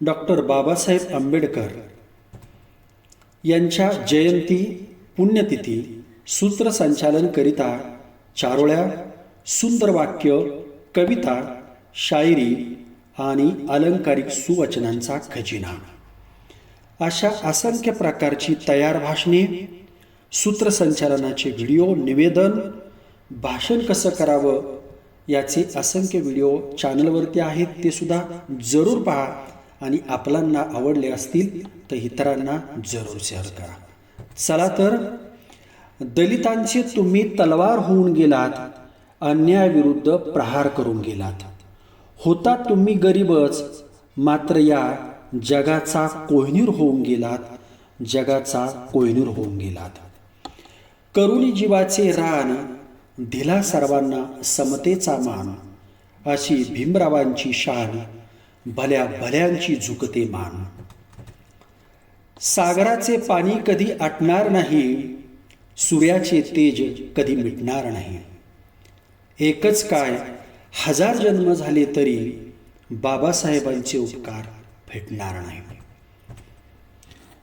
Doctor Babasaheb Ambedkar यांच्या जयंती पुण्यतिथी सूत्रसंचालन करिता चारोळ्या सुंदर वाक्य कविता शायरी आणि अलंकारिक सुवचनांचा खजिना. अशा असंख्य प्रकारची तयार भाषणे सूत्रसंचालनाचे व्हिडिओ निवेदन भाषण कसं करावं याचे असंख्य व्हिडिओ चॅनलवरती आहेत ते सुद्धा जरूर पहा. आणि आपलांना आवडले असतील तर इतरांना जरूर शेअर करा. चला तर दलितांचे तुम्ही तलवार होऊन गेलात अन्यायाविरुद्ध प्रहार करून गेलात. होता तुम्ही गरीबच मात्र या जगाचा कोहिनूर होऊन गेलात जगाचा कोहिनूर होऊन गेलात. करुणी जीवाचे रान दिला सर्वांना समतेचा मान अशी भीमरावांची शान भल्या भल्यांची झुकते मान. सागराचे पाणी कधी आटणार नाही सूर्याचे तेज कधी मिटणार नाही. एकच काय हजार जन्म झाले तरी बाबासाहेबांचे उपकार भेटणार नाही.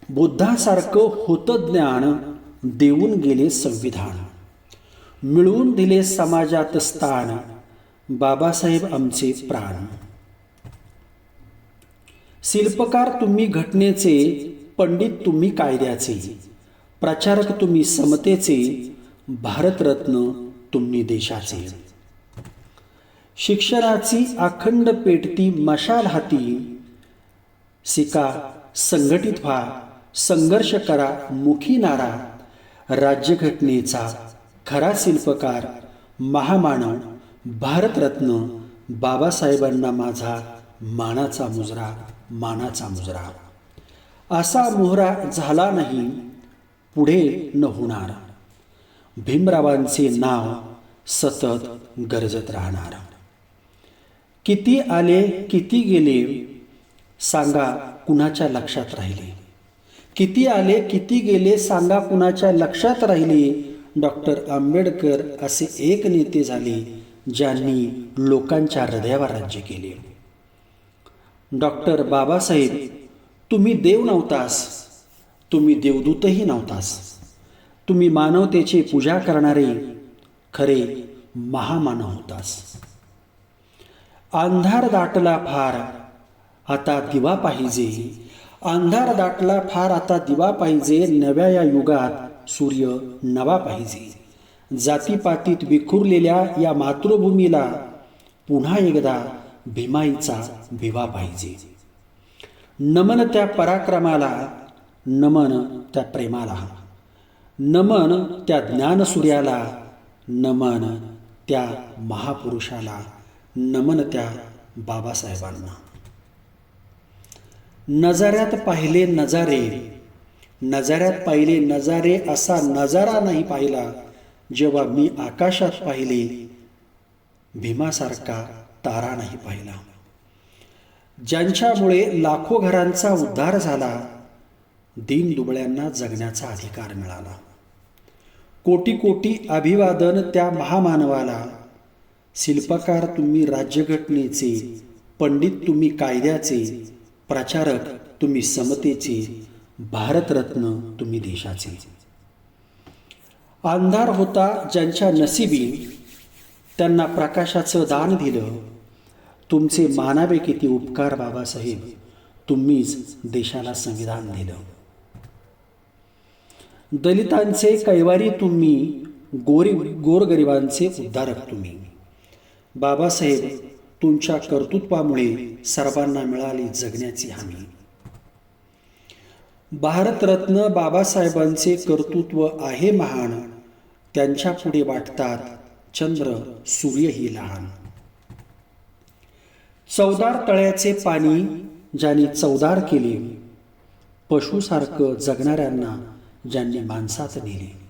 बुद्धासारखं होतं ज्ञान देऊन गेले संविधान. मिळवून दिले समाजात स्थान बाबासाहेब आमचे प्राण. शिल्पकार तुम्ही घटनेचे पंडित तुम्ही कायद्याचे प्रचारक तुम्ही समतेचे भारतरत्न तुम्ही देशाचे. शिक्षणाची अखंड पेटती मशाल हाती शिका संघटित व्हा संघर्ष करा मुखी नारा राज्यघटनेचा खरा शिल्पकार महामानव भारतरत्न बाबासाहेबांना माझा मानाचा मुजरा. मानाचा मुजरा असा मोहरा झाला नाही पुढे न होणार. भीमरावांचे नाव सतत गरजत राहणार. किती आले किती गेले सांगा कुणाच्या लक्षात राहिले. किती आले किती गेले सांगा कुणाच्या लक्षात राहिले. डॉक्टर आंबेडकर असे एक नेते झाले ज्यांनी लोकांच्या हृदयावर राज्य केले. डॉक्टर बाबासाहेब तुम्ही देव नव्हतास. तुम्ही देवदूतही नव्हतास. तुम्ही मानवतेची पूजा करणारे खरे महामानव होतास. अंधार दाटला फार आता दिवा पाहिजे. अंधार दाटला फार आता दिवा पाहिजे. नव्या या युगात सूर्य नवा पाहिजे. जातीपातीत विखुरलेल्या या मातृभूमीला पुन्हा एकदा भीमाईचा भिवा पाहिजे. नमन त्या पराक्रमाला नमन त्या प्रेमाला. नमन त्या ज्ञानसूर्याला नमन त्या महापुरुषाला नमन त्या बाबासाहेबांना. नजाऱ्यात पाहिले नजारे नजाऱ्यात पाहिले नजारे असा नजारा नाही पाहिला जेव्हा मी आकाशात पाहिले भीमासारखा तारा नाही पाहिला. ज्यांच्यामुळे लाखो घरांचा उद्धार झाला दीन दुबळ्यांना जगण्याचा अधिकार मिळाला. कोटी कोटी अभिवादन त्या महामानवाला. शिल्पकार तुम्ही राज्यघटनेचे पंडित तुम्ही कायद्याचे प्रचारक तुम्ही समतेचे भारतरत्न तुम्ही देशाचे. अंधार होता ज्यांच्या नसिबी त्यांना प्रकाशाचं दान दिलं. तुमचे मानावे किती उपकार बाबासाहेब तुम्हीच देशाला संविधान दिलं. दलितांचे कैवारी तुम्ही गोरी गोरगरिबांचे उद्धारक तुम्ही. बाबासाहेब तुमच्या कर्तृत्वामुळे सर्वांना मिळाली जगण्याची हमी. भारतरत्न बाबासाहेबांचे कर्तृत्व आहे महान त्यांच्या पुढे वाटतात चंद्र सूर्यही लहान. चौदार तळ्याचे पाणी ज्यांनी चौदार केले पशुसारखं जगणाऱ्यांना ज्यांनी माणसात नेले.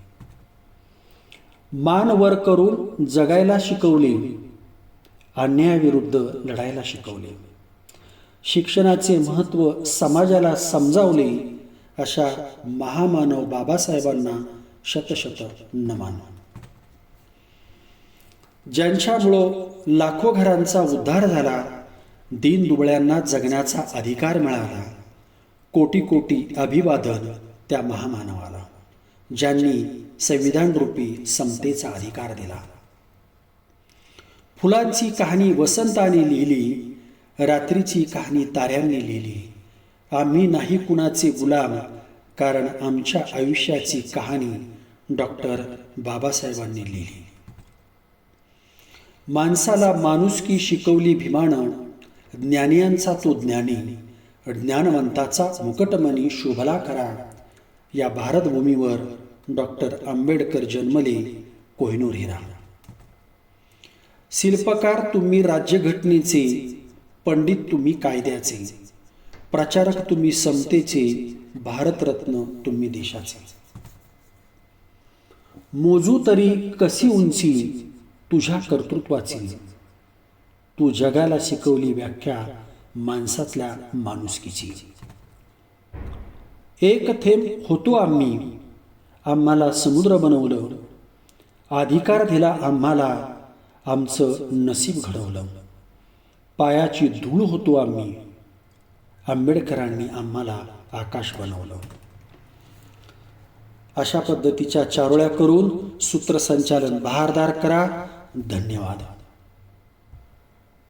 मान वर करून जगायला शिकवले अन्यायाविरुद्ध लढायला शिकवले. शिक्षणाचे महत्त्व समाजाला समजावले अशा महामानव बाबासाहेबांना शतशत नमान. ज्यांच्यामुळं लाखो घरांचा उद्धार झाला दीन दुबळ्यांना जगण्याचा अधिकार मिळाला. कोटी कोटी अभिवादन त्या महामानवाला ज्यांनी संविधान रूपी समतेचा अधिकार दिला. फुलांची कहाणी वसंताने लिहिली रात्रीची कहाणी ताऱ्यांनी लिहिली. आम्ही नाही कुणाचे गुलाम कारण आमच्या आयुष्याची कहाणी डॉक्टर बाबासाहेबांनी लिहिली. माणसाला माणुसकी शिकवली भीमानं ज्ञानियांचा तो ज्ञानी ज्ञानवंताचा मुकटमणी शोभला करा. या भारतभूमीवर डॉक्टर आंबेडकर जन्मले कोहिनूर हिरा. शिल्पकार तुम्ही राज्यघटनेचे पंडित तुम्ही कायद्याचे प्रचारक तुम्ही समतेचे भारतरत्न तुम्ही देशाचे. मोजू तरी कशी उंची तुझ्या कर्तृत्वाची. तू जगाला शिकवली व्याख्या माणसातल्या माणुसकीची. एक थेंब होतो आम्ही. आम्हाला समुद्र बनवलं. अधिकार दिला आम्हाला. आमचं नसीब घडवलं. पायाची धूळ होतो आम्ही. आंबेडकरांनी आम्हाला आकाश बनवलं. अशा पद्धतीच्या चारोळ्या करून सूत्रसंचालन बहारदार करा. धन्यवाद.